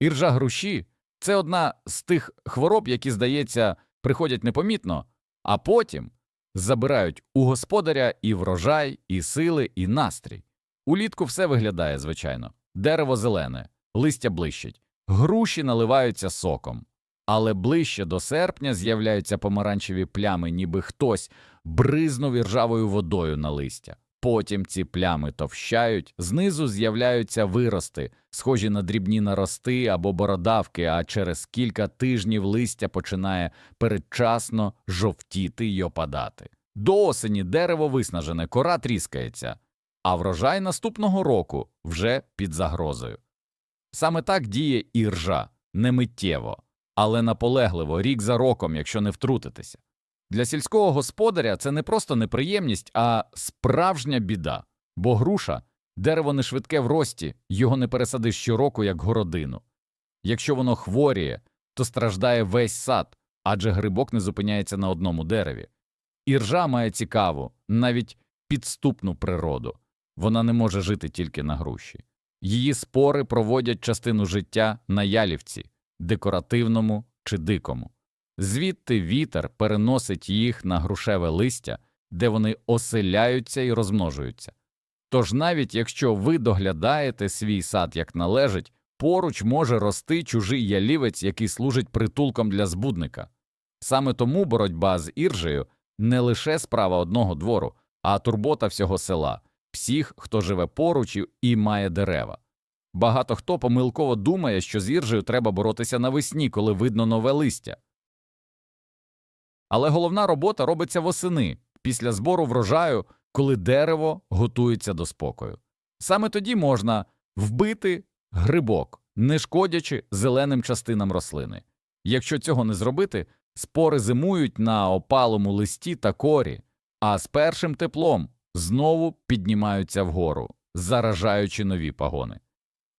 Іржа груші це одна з тих хвороб, які, здається, приходять непомітно, а потім забирають у господаря і врожай, і сили, і настрій. Улітку все виглядає, звичайно. Дерево зелене, листя блищить, груші наливаються соком. Але ближче до серпня з'являються помаранчеві плями, ніби хтось бризнув іржавою водою на листя. Потім ці плями товщають, знизу з'являються вирости, схожі на дрібні нарости або бородавки, а через кілька тижнів листя починає передчасно жовтіти й опадати. До осені дерево виснажене, кора тріскається, а врожай наступного року вже під загрозою. Саме так діє і ржа, не але наполегливо, рік за роком, якщо не втрутитися. Для сільського господаря це не просто неприємність, а справжня біда, бо груша дерево не швидке в рості, його не пересадиш щороку, як городину. Якщо воно хворіє, то страждає весь сад, адже грибок не зупиняється на одному дереві. Іржа має цікаву, навіть підступну природу. Вона не може жити тільки на груші. Її спори проводять частину життя на ялівці, декоративному чи дикому. Звідти вітер переносить їх на грушеве листя, де вони оселяються і розмножуються. Тож навіть якщо ви доглядаєте свій сад як належить, поруч може рости чужий ялівець, який служить притулком для збудника. Саме тому боротьба з іржею не лише справа одного двору, а турбота всього села, всіх, хто живе поруч і- має дерева. Багато хто помилково думає, що з іржею треба боротися навесні, коли видно нове листя. Але головна робота робиться восени, після збору врожаю, коли дерево готується до спокою. Саме тоді можна вбити грибок, не шкодячи зеленим частинам рослини. Якщо цього не зробити, спори зимують на опалому листі та корі, а з першим теплом знову піднімаються вгору, заражаючи нові пагони.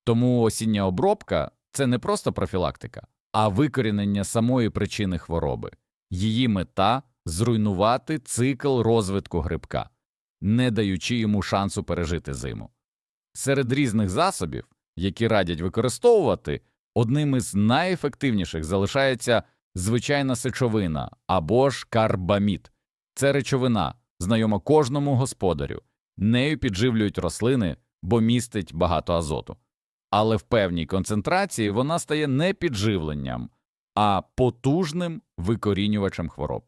Тому осіння обробка це не просто профілактика, а викорінення самої причини хвороби. Її мета зруйнувати цикл розвитку грибка, не даючи йому шансу пережити зиму. Серед різних засобів, які радять використовувати, одним із найефективніших залишається звичайна сечовина або ж карбамід. Це речовина, знайома кожному господарю. Нею підживлюють рослини, бо містить багато азоту. Але в певній концентрації вона стає не підживленням, а потужним викорінювачем хвороб.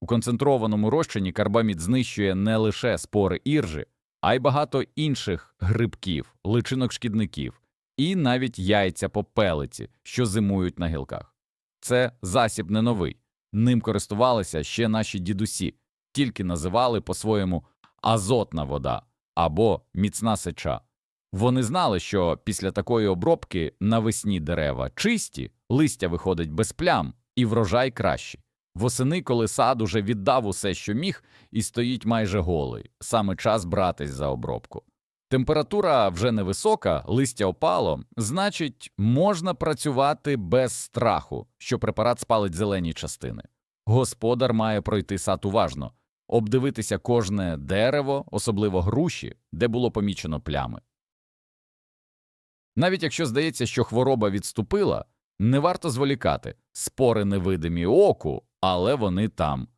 У концентрованому розчині карбамід знищує не лише спори іржі, а й багато інших грибків, личинок шкідників і навіть яйця попелиці, що зимують на гілках. Це засіб не новий. Ним користувалися ще наші дідусі, тільки називали по-своєму азотна вода або міцна сеча. Вони знали, що після такої обробки навесні дерева чисті, листя виходить без плям, і врожай кращий. Восени, коли сад уже віддав усе, що міг, і стоїть майже голий, саме час братись за обробку. Температура вже невисока, листя опало, значить, можна працювати без страху, що препарат спалить зелені частини. Господар має пройти сад уважно, обдивитися кожне дерево, особливо груші, де було помічено плями. Навіть якщо здається, що хвороба відступила, не варто зволікати спори невидимі оку, але вони там.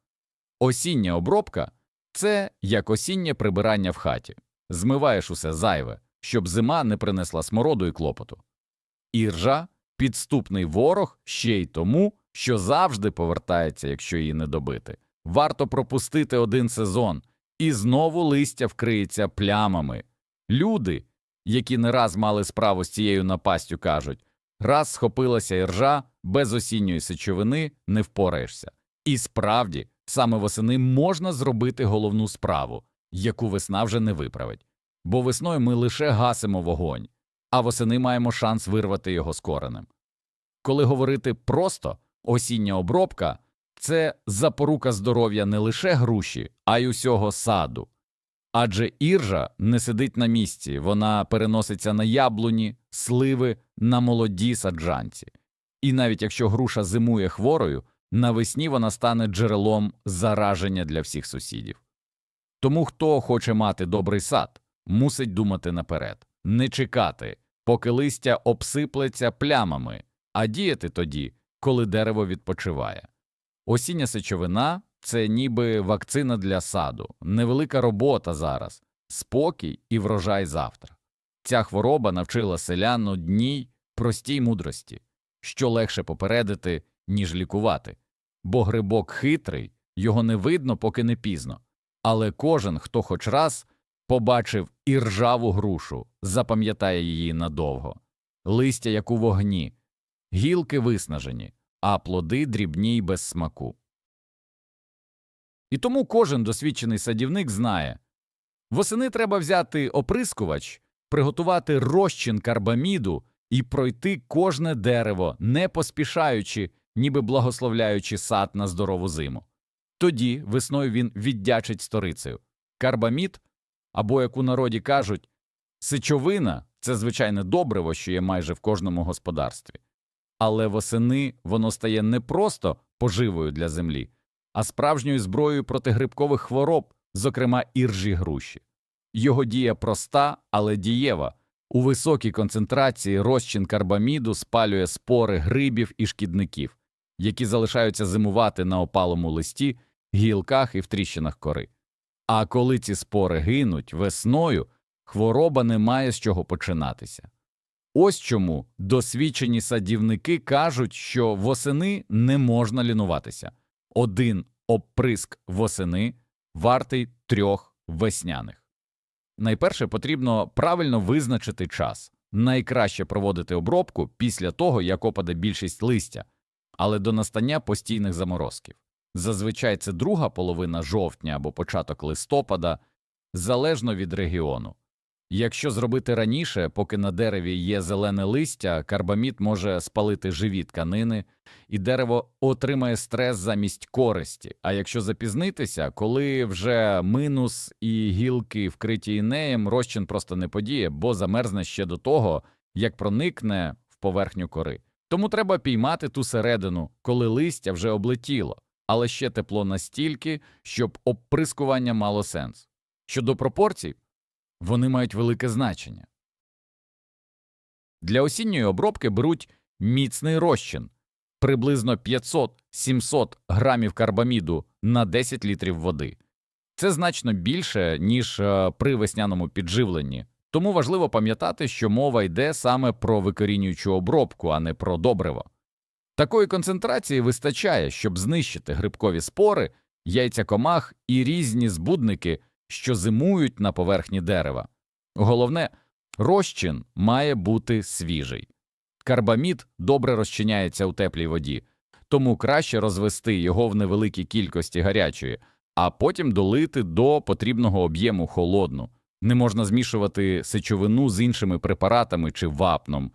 Осіння обробка це як осіннє прибирання в хаті. Змиваєш усе зайве, щоб зима не принесла смороду і клопоту. Іржа підступний ворог ще й тому, що завжди повертається, якщо її не добити. Варто пропустити один сезон, і знову листя вкриється плямами. Люди, які не раз мали справу з цією напастю, кажуть раз схопилася іржа, без осінньої сечовини не впораєшся. І справді, саме восени можна зробити головну справу, яку весна вже не виправить. Бо весною ми лише гасимо вогонь, а восени маємо шанс вирвати його з коренем. Коли говорити просто осіння обробка це запорука здоров'я не лише груші, а й усього саду. Адже іржа не сидить на місці, вона переноситься на яблуні, сливи, на молоді саджанці. І навіть якщо груша зимує хворою, навесні вона стане джерелом зараження для всіх сусідів. Тому хто хоче мати добрий сад, мусить думати наперед, не чекати, поки листя обсиплеться плямами, а діяти тоді, коли дерево відпочиває. Осіння сечовина це ніби вакцина для саду, невелика робота зараз, спокій і врожай завтра. Ця хвороба навчила селян одній простій мудрості, що легше попередити, ніж лікувати, бо грибок хитрий, його не видно, поки не пізно. Але кожен, хто хоч раз побачив іржаву грушу, запам'ятає її надовго, листя, як у вогні, гілки виснажені, а плоди дрібні й без смаку. І тому кожен досвідчений садівник знає восени треба взяти оприскувач, приготувати розчин карбаміду і пройти кожне дерево, не поспішаючи, ніби благословляючи сад на здорову зиму. Тоді весною він віддячить сторицею. Карбамід, або, як у народі кажуть, сечовина це звичайне добриво, що є майже в кожному господарстві. Але восени воно стає не просто поживою для землі, а справжньою зброєю проти грибкових хвороб, зокрема іржі груші. Його дія проста, але дієва. У високій концентрації розчин карбаміду спалює спори грибів і шкідників, які залишаються зимувати на опалому листі, гілках і в тріщинах кори. А коли ці спори гинуть весною, хвороба не має з чого починатися. Ось чому досвідчені садівники кажуть, що восени не можна лінуватися. Один обприск восени вартий трьох весняних. Найперше потрібно правильно визначити час. Найкраще проводити обробку після того, як опаде більшість листя, але до настання постійних заморозків. Зазвичай це друга половина жовтня або початок листопада, залежно від регіону. Якщо зробити раніше, поки на дереві є зелене листя, карбамід може спалити живі тканини, і дерево отримає стрес замість користі. А якщо запізнитися, коли вже минус і гілки вкриті інеєм, розчин просто не подіє, бо замерзне ще до того, як проникне в поверхню кори. Тому треба піймати ту середину, коли листя вже облетіло, але ще тепло настільки, щоб обприскування мало сенс. Щодо пропорцій, вони мають велике значення. Для осінньої обробки беруть міцний розчин приблизно 500-700 грамів карбаміду на 10 літрів води. Це значно більше, ніж е, при весняному підживленні, тому важливо пам'ятати, що мова йде саме про викорінюючу обробку, а не про добриво. Такої концентрації вистачає, щоб знищити грибкові спори, яйця комах і різні збудники, що зимують на поверхні дерева. Головне, розчин має бути свіжий. Карбамід добре розчиняється у теплій воді, тому краще розвести його в невеликій кількості гарячої, а потім долити до потрібного об'єму холодну. Не можна змішувати сечовину з іншими препаратами чи вапном,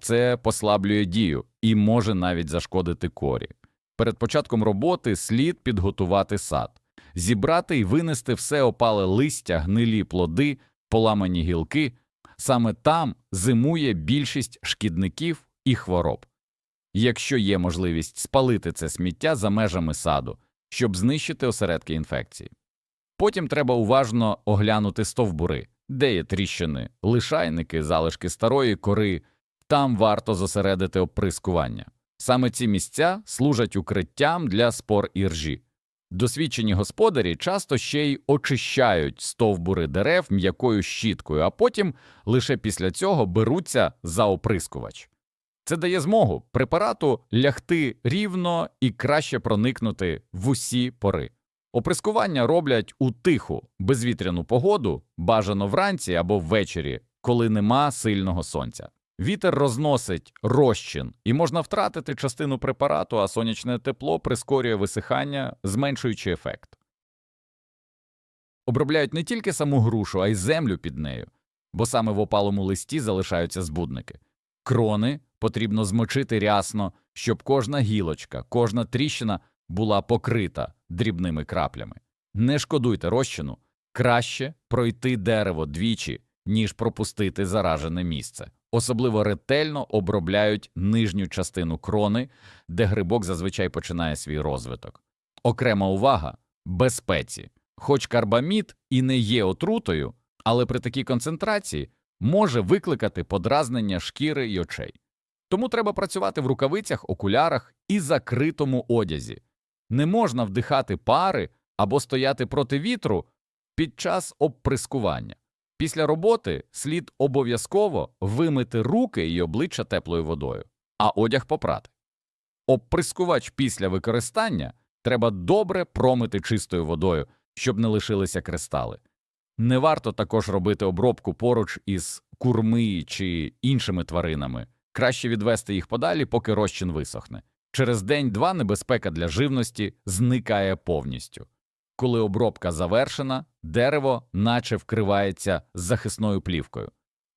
це послаблює дію і може навіть зашкодити корі. Перед початком роботи слід підготувати сад, зібрати і винести все опале листя, гнилі плоди, поламані гілки. Саме там зимує більшість шкідників і хвороб. Якщо є можливість спалити це сміття за межами саду, щоб знищити осередки інфекції. Потім треба уважно оглянути стовбури, де є тріщини, лишайники, залишки старої кори, там варто зосередити оприскування. Саме ці місця служать укриттям для спор іржі. Досвідчені господарі часто ще й очищають стовбури дерев м'якою щіткою, а потім лише після цього беруться за оприскувач. Це дає змогу препарату лягти рівно і краще проникнути в усі пори. Оприскування роблять у тиху, безвітряну погоду, бажано вранці або ввечері, коли нема сильного сонця. Вітер розносить розчин, і можна втратити частину препарату, а сонячне тепло прискорює висихання, зменшуючи ефект. Обробляють не тільки саму грушу, а й землю під нею, бо саме в опалому листі залишаються збудники. Крони потрібно змочити рясно, щоб кожна гілочка, кожна тріщина була покрита дрібними краплями. Не шкодуйте розчину, краще пройти дерево двічі, ніж пропустити заражене місце. Особливо ретельно обробляють нижню частину крони, де грибок зазвичай починає свій розвиток. Окрема увага безпеці. Хоч карбамід і не є отрутою, але при такій концентрації може викликати подразнення шкіри й очей. Тому треба працювати в рукавицях, окулярах і закритому одязі. Не можна вдихати пари або стояти проти вітру під час обприскування. Після роботи слід обов'язково вимити руки і обличчя теплою водою, а одяг попрати. Обприскувач після використання треба добре промити чистою водою, щоб не лишилися кристали. Не варто також робити обробку поруч із курми чи іншими тваринами. Краще відвести їх подалі, поки розчин висохне. Через день-два небезпека для живності зникає повністю. Коли обробка завершена, дерево наче вкривається захисною плівкою.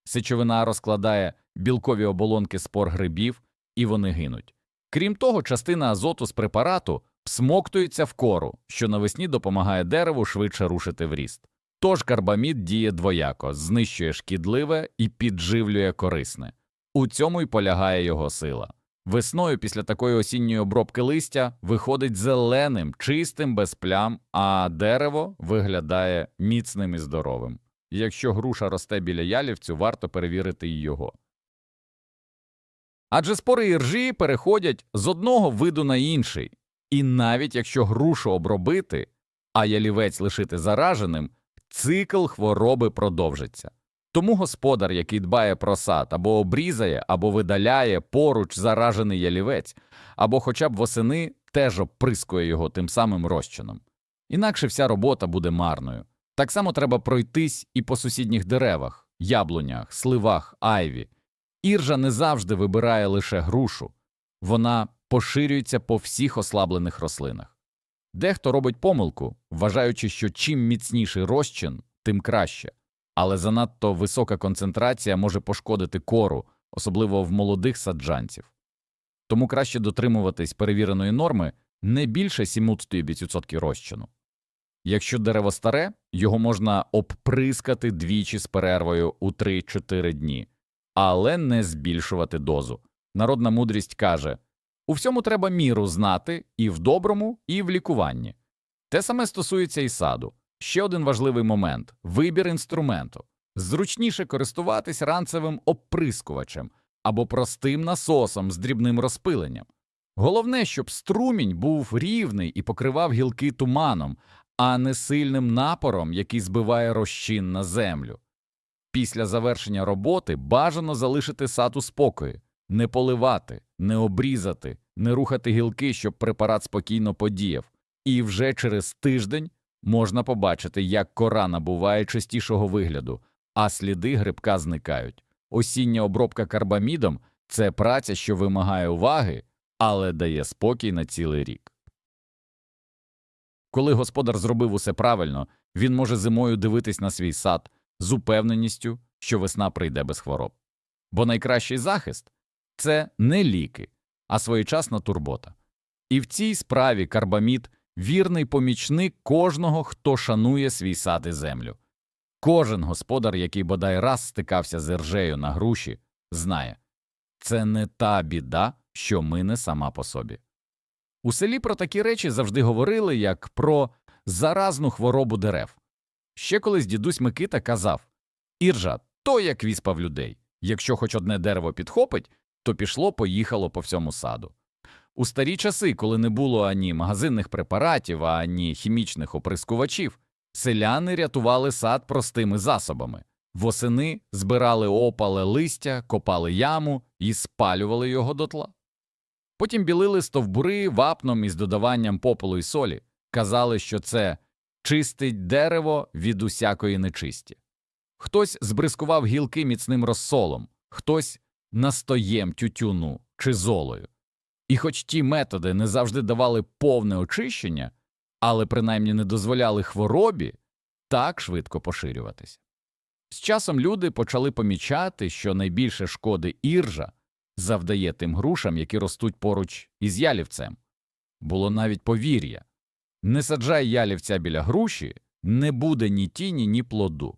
Сечовина розкладає білкові оболонки спор грибів, і вони гинуть. Крім того, частина азоту з препарату всмоктується в кору, що навесні допомагає дереву швидше рушити в ріст. Тож карбамід діє двояко, знищує шкідливе і підживлює корисне. У цьому й полягає його сила. Весною після такої осінньої обробки листя виходить зеленим, чистим, без плям, а дерево виглядає міцним і здоровим. Якщо груша росте біля ялівцю, варто перевірити й його. Адже спори іржі переходять з одного виду на інший, і навіть якщо грушу обробити, а ялівець лишити зараженим, цикл хвороби продовжиться. Тому господар, який дбає про сад, або обрізає, або видаляє поруч заражений ялівець, або хоча б восени теж оприскує його тим самим розчином. Інакше вся робота буде марною. Так само треба пройтись і по сусідніх деревах, яблунях, сливах, айві. Іржа не завжди вибирає лише грушу, вона поширюється по всіх ослаблених рослинах. Дехто робить помилку, вважаючи, що чим міцніший розчин, тим краще, але занадто висока концентрація може пошкодити кору, особливо в молодих саджанців. Тому краще дотримуватись перевіреної норми не більше 70% розчину. Якщо дерево старе, його можна обприскати двічі з перервою у 3-4 дні, але не збільшувати дозу. Народна мудрість каже у всьому треба міру знати і в доброму, і в лікуванні. Те саме стосується і саду. Ще один важливий момент вибір інструменту. Зручніше користуватись ранцевим оприскувачем або простим насосом з дрібним розпиленням. Головне, щоб струмінь був рівний і покривав гілки туманом, а не сильним напором, який збиває розчин на землю. Після завершення роботи бажано залишити сад у спокої, не поливати, не обрізати, не рухати гілки, щоб препарат спокійно подіяв, і вже через тиждень можна побачити, як кора набуває чистішого вигляду, а сліди грибка зникають. Осіння обробка карбамідом це праця, що вимагає уваги, але дає спокій на цілий рік. Коли господар зробив усе правильно, він може зимою дивитись на свій сад з упевненістю, що весна прийде без хвороб. Бо найкращий захист це не ліки, а своєчасна турбота. І в цій справі карбамід вірний помічник кожного, хто шанує свій сад і землю. Кожен господар, який бодай раз стикався з іржею на груші, знає це не та біда, що мине сама по собі. У селі про такі речі завжди говорили як про заразну хворобу дерев. Ще колись дідусь Микита казав Іржа то як віспав людей. Якщо хоч одне дерево підхопить, то пішло поїхало по всьому саду. У старі часи, коли не було ані магазинних препаратів, ані хімічних оприскувачів, селяни рятували сад простими засобами. Восени збирали опале листя, копали яму і спалювали його дотла. Потім білили стовбури вапном із додаванням попелу й солі, казали, що це чистить дерево від усякої нечисті. Хтось збризкував гілки міцним розсолом, хтось настоєм тютюну чи золою. І хоч ті методи не завжди давали повне очищення, але принаймні не дозволяли хворобі так швидко поширюватися. З часом люди почали помічати, що найбільше шкоди іржа завдає тим грушам, які ростуть поруч із ялівцем. Було навіть повір'я не саджай ялівця біля груші, не буде ні тіні, ні плоду.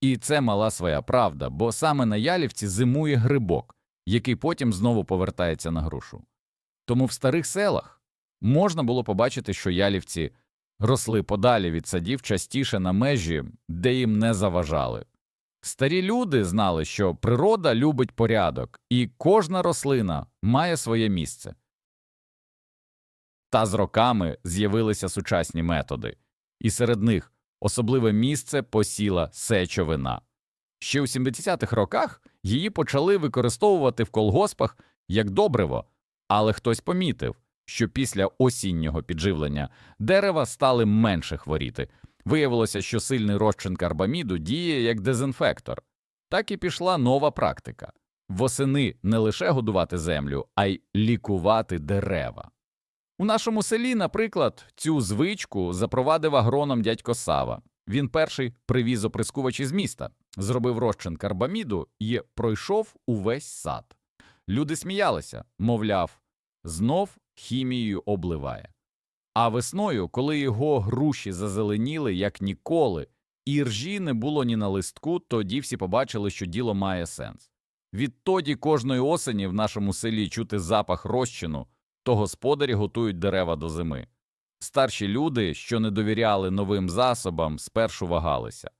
І це мала своя правда, бо саме на ялівці зимує грибок, який потім знову повертається на грушу. Тому в старих селах можна було побачити, що ялівці росли подалі від садів частіше на межі, де їм не заважали. Старі люди знали, що природа любить порядок, і кожна рослина має своє місце. Та з роками з'явилися сучасні методи, і серед них особливе місце посіла сечовина. Ще у 70-х роках її почали використовувати в колгоспах як добриво, але хтось помітив, що після осіннього підживлення дерева стали менше хворіти. Виявилося, що сильний розчин карбаміду діє як дезінфектор. Так і пішла нова практика восени не лише годувати землю, а й лікувати дерева. У нашому селі, наприклад, цю звичку запровадив агроном дядько Сава. Він перший привіз оприскувач із міста, зробив розчин карбаміду і пройшов увесь сад. Люди сміялися, мовляв, знов хімією обливає. А весною, коли його груші зазеленіли, як ніколи, і ржі не було ні на листку, тоді всі побачили, що діло має сенс. Відтоді кожної осені в нашому селі чути запах розчину, то господарі готують дерева до зими. Старші люди, що не довіряли новим засобам, спершу вагалися,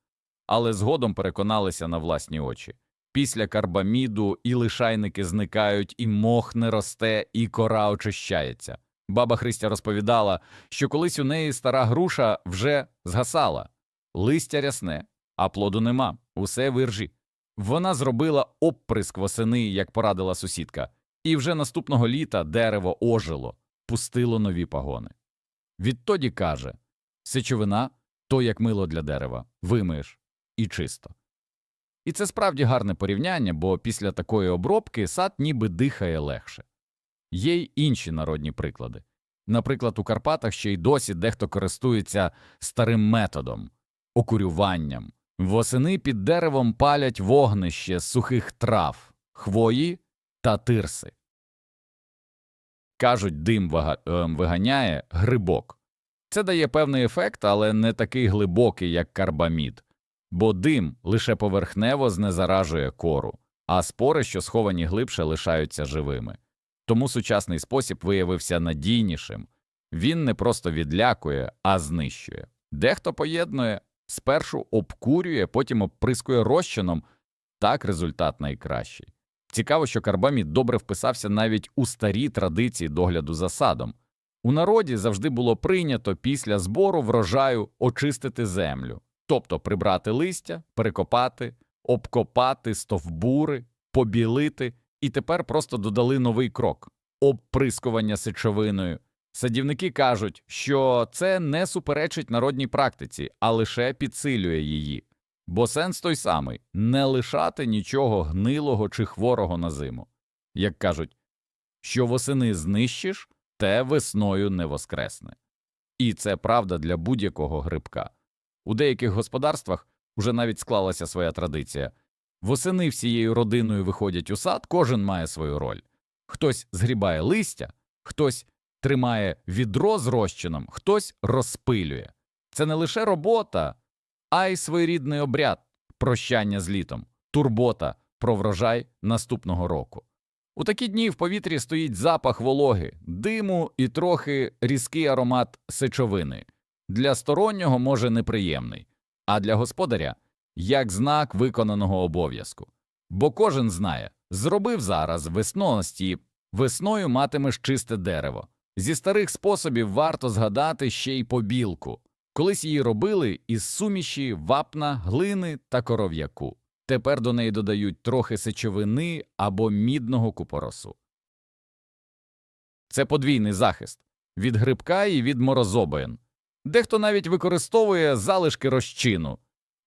але згодом переконалися на власні очі. Після карбаміду і лишайники зникають, і мох не росте, і кора очищається. Баба Христя розповідала, що колись у неї стара груша вже згасала, листя рясне, а плоду нема, усе виржі. Вона зробила обприск восени, як порадила сусідка, і вже наступного літа дерево ожило, пустило нові пагони. Відтоді каже сечовина то як мило для дерева, вимиєш і чисто. І це справді гарне порівняння, бо після такої обробки сад ніби дихає легше. Є й інші народні приклади. Наприклад, у Карпатах ще й досі дехто користується старим методом окурюванням. Восени під деревом палять вогнище сухих трав, хвої та тирси. Кажуть, дим ем, виганяє грибок. Це дає певний ефект, але не такий глибокий, як карбамід, бо дим лише поверхнево знезаражує кору, а спори, що сховані глибше, лишаються живими. Тому сучасний спосіб виявився надійнішим. Він не просто відлякує, а знищує. Дехто поєднує, спершу обкурює, потім обприскує розчином. Так результат найкращий. Цікаво, що карбамід добре вписався навіть у старі традиції догляду за садом. У народі завжди було прийнято після збору врожаю очистити землю, тобто прибрати листя, перекопати, обкопати стовбури, побілити, і тепер просто додали новий крок обприскування сечовиною. Садівники кажуть, що це не суперечить народній практиці, а лише підсилює її. Бо сенс той самий не лишати нічого гнилого чи хворого на зиму. Як кажуть, що восени знищиш, те весною не воскресне. І це правда для будь-якого грибка. У деяких господарствах уже навіть склалася своя традиція. Восени всією родиною виходять у сад, кожен має свою роль. Хтось згрібає листя, хтось тримає відро з розчином, хтось розпилює. Це не лише робота, а й своєрідний обряд прощання з літом, турбота про врожай наступного року. У такі дні в повітрі стоїть запах вологи, диму і трохи різкий аромат сечовини. Для стороннього може неприємний, а для господаря як знак виконаного обов'язку. Бо кожен знає, зробив зараз весності, весною матимеш чисте дерево. Зі старих способів варто згадати ще й побілку. Колись її робили із суміші, вапна, глини та коров'яку. Тепер до неї додають трохи сечовини або мідного купоросу. Це подвійний захист від грибка і від морозобоїн. Дехто навіть використовує залишки розчину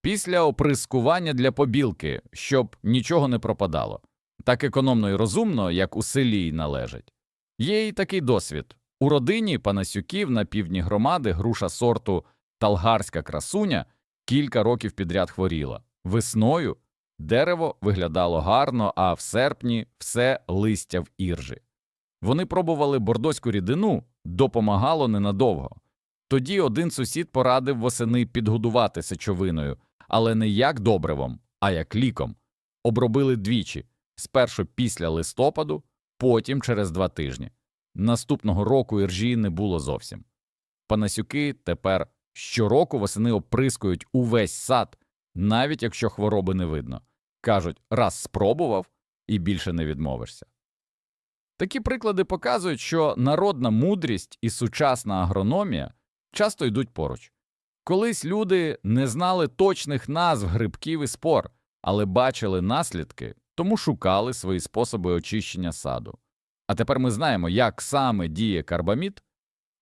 після оприскування для побілки, щоб нічого не пропадало. Так економно і розумно, як у селі належить. Є й такий досвід. У родині Панасюків на півдні громади груша сорту Талгарська красуня кілька років підряд хворіла. Весною дерево виглядало гарно, а в серпні все листя в іржі. Вони пробували бордоську рідину, допомагало ненадовго. Тоді один сусід порадив восени підгодувати сечовиною, але не як добривом, а як ліком. Обробили двічі спершу після листопаду, потім через два тижні. Наступного року іржі не було зовсім. Панасюки тепер щороку восени оприскують увесь сад, навіть якщо хвороби не видно. Кажуть, раз спробував і більше не відмовишся. Такі приклади показують, що народна мудрість і сучасна агрономія часто йдуть поруч. Колись люди не знали точних назв грибків і спор, але бачили наслідки, тому шукали свої способи очищення саду. А тепер ми знаємо, як саме діє карбамід,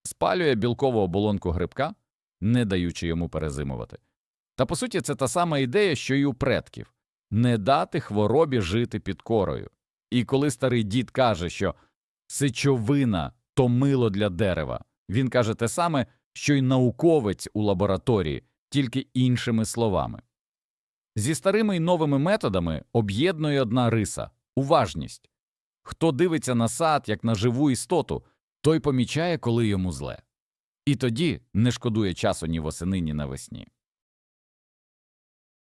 спалює білкову оболонку грибка, не даючи йому перезимувати. Та по суті, це та сама ідея, що й у предків не дати хворобі жити під корою. І коли старий дід каже, що сичовина то мило для дерева, він каже те саме, що й науковець у лабораторії, тільки іншими словами. Зі старими й новими методами об'єднує одна риса уважність. Хто дивиться на сад як на живу істоту, той помічає, коли йому зле. І тоді не шкодує часу ні восени, ні навесні.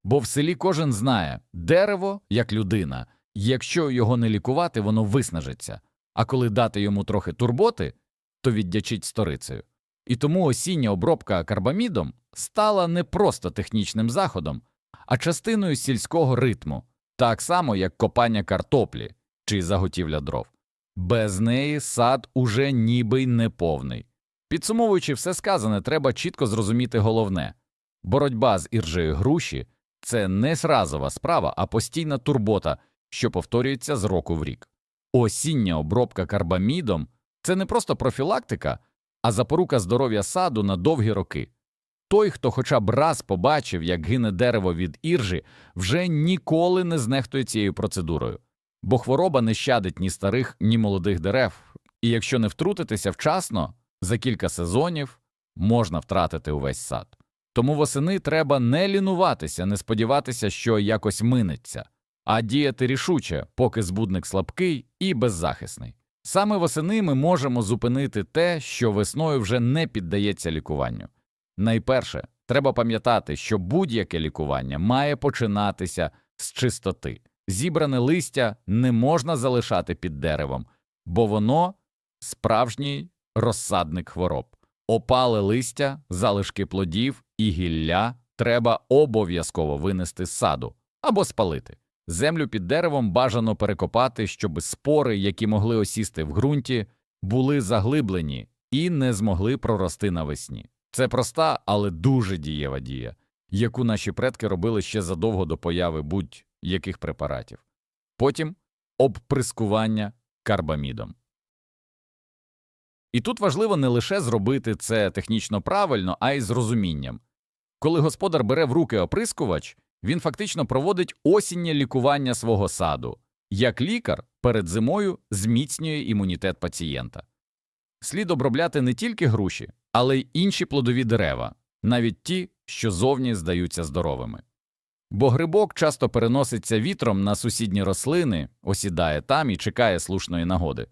Бо в селі кожен знає дерево як людина, якщо його не лікувати, воно виснажиться, а коли дати йому трохи турботи, то віддячить сторицею. І тому осіння обробка карбамідом стала не просто технічним заходом, а частиною сільського ритму, так само як копання картоплі чи заготівля дров. Без неї сад уже ніби й неповний. Підсумовуючи все сказане, треба чітко зрозуміти головне боротьба з іржею груші це не зразова справа, а постійна турбота, що повторюється з року в рік. Осіння обробка карбамідом це не просто профілактика, а запорука здоров'я саду на довгі роки. Той, хто хоча б раз побачив, як гине дерево від іржі, вже ніколи не знехтує цією процедурою, бо хвороба не щадить ні старих, ні молодих дерев, і якщо не втрутитися вчасно, за кілька сезонів можна втратити увесь сад. Тому восени треба не лінуватися, не сподіватися, що якось минеться, а діяти рішуче, поки збудник слабкий і беззахисний. Саме восени ми можемо зупинити те, що весною вже не піддається лікуванню. Найперше, треба пам'ятати, що будь-яке лікування має починатися з чистоти. Зібране листя не можна залишати під деревом, бо воно справжній розсадник хвороб. Опале листя, залишки плодів і гілля треба обов'язково винести з саду або спалити. Землю під деревом бажано перекопати, щоб спори, які могли осісти в ґрунті, були заглиблені і не змогли прорости навесні. Це проста, але дуже дієва дія, яку наші предки робили ще задовго до появи будь-яких препаратів. Потім обприскування карбамідом. І тут важливо не лише зробити це технічно правильно, а й з розумінням. Коли господар бере в руки оприскувач, він фактично проводить осіннє лікування свого саду, як лікар перед зимою зміцнює імунітет пацієнта. Слід обробляти не тільки груші, але й інші плодові дерева, навіть ті, що зовні здаються здоровими. Бо грибок часто переноситься вітром на сусідні рослини, осідає там і чекає слушної нагоди.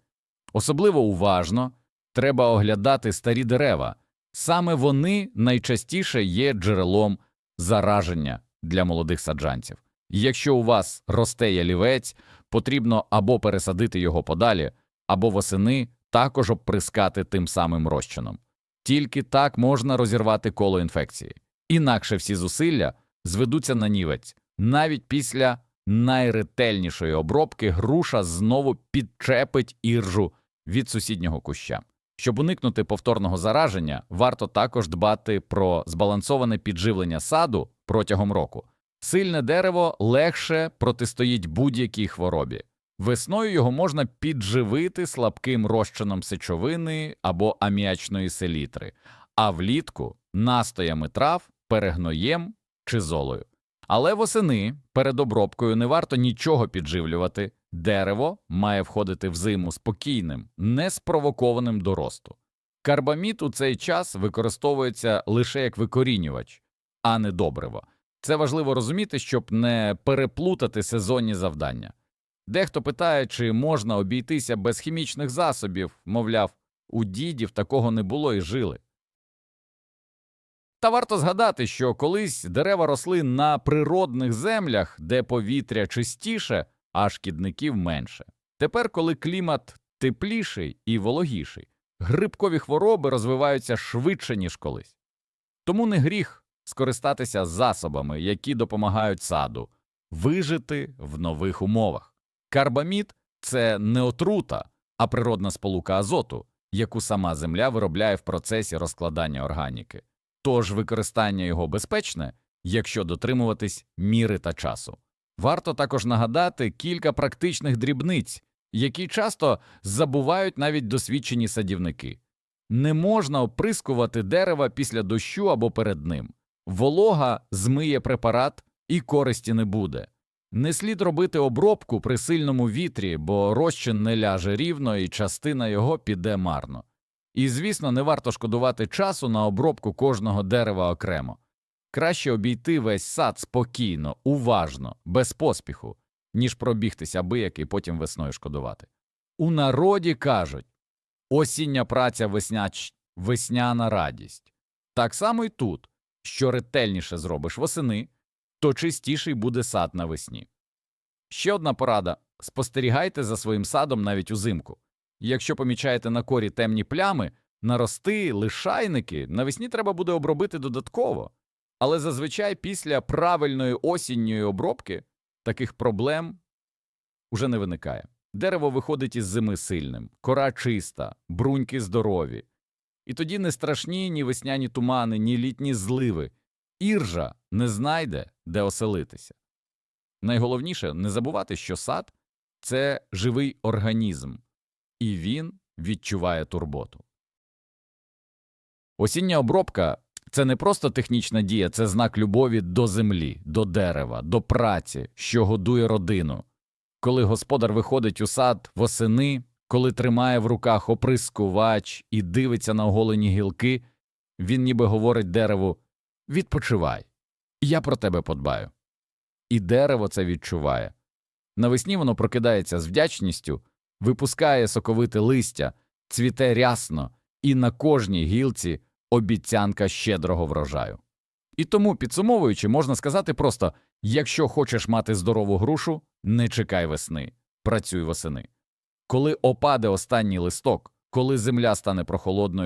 Особливо уважно треба оглядати старі дерева, саме вони найчастіше є джерелом зараження для молодих саджанців. Якщо у вас росте ялівець, потрібно або пересадити його подалі, або восени також обприскати тим самим розчином. Тільки так можна розірвати коло інфекції, інакше всі зусилля зведуться на нівець. Навіть після найретельнішої обробки груша знову підчепить іржу від сусіднього куща. Щоб уникнути повторного зараження, варто також дбати про збалансоване підживлення саду протягом року. Сильне дерево легше протистоїть будь-якій хворобі. Весною його можна підживити слабким розчином сечовини або аміачної селітри, а влітку настоями трав, перегноєм чи золою. Але восени перед обробкою не варто нічого підживлювати, дерево має входити в зиму спокійним, неспровокованим до росту. Карбамід у цей час використовується лише як викорінювач, а не добриво. Це важливо розуміти, щоб не переплутати сезонні завдання. Дехто питає, чи можна обійтися без хімічних засобів, мовляв, у дідів такого не було і жили. Та варто згадати, що колись дерева росли на природних землях, де повітря чистіше, а шкідників менше. Тепер, коли клімат тепліший і вологіший, грибкові хвороби розвиваються швидше, ніж колись. Тому не гріх скористатися засобами, які допомагають саду вижити в нових умовах. Карбамід це не отрута, а природна сполука азоту, яку сама земля виробляє в процесі розкладання органіки. Тож використання його безпечне, якщо дотримуватись міри та часу. Варто також нагадати кілька практичних дрібниць, які часто забувають навіть досвідчені садівники. Не можна оприскувати дерева після дощу або перед ним. Волога змиє препарат і користі не буде. Не слід робити обробку при сильному вітрі, бо розчин не ляже рівно і частина його піде марно. І, звісно, не варто шкодувати часу на обробку кожного дерева окремо. Краще обійти весь сад спокійно, уважно, без поспіху, ніж пробігтися абияк і потім весною шкодувати. У народі кажуть осіння праця весняч... весняна радість. Так само й тут, що ретельніше зробиш восени, то чистіший буде сад навесні. Ще одна порада спостерігайте за своїм садом навіть узимку. Якщо помічаєте на корі темні плями, нарости, лишайники, навесні треба буде обробити додатково. Але зазвичай після правильної осінньої обробки таких проблем уже не виникає. Дерево виходить із зими сильним, кора чиста, бруньки здорові. І тоді не страшні ні весняні тумани, ні літні зливи. Іржа не знайде, де оселитися. Найголовніше не забувати, що сад це живий організм, і він відчуває турботу. Осіння обробка це не просто технічна дія, це знак любові до землі, до дерева, до праці, що годує родину. Коли господар виходить у сад восени, коли тримає в руках оприскувач і дивиться на оголені гілки, він ніби говорить дереву Відпочивай, я про тебе подбаю. І дерево це відчуває. Навесні воно прокидається з вдячністю, випускає соковите листя, цвіте рясно, і на кожній гілці обіцянка щедрого врожаю. І тому, підсумовуючи, можна сказати просто якщо хочеш мати здорову грушу, не чекай весни, працюй восени. Коли опаде останній листок, коли земля стане прохолодною,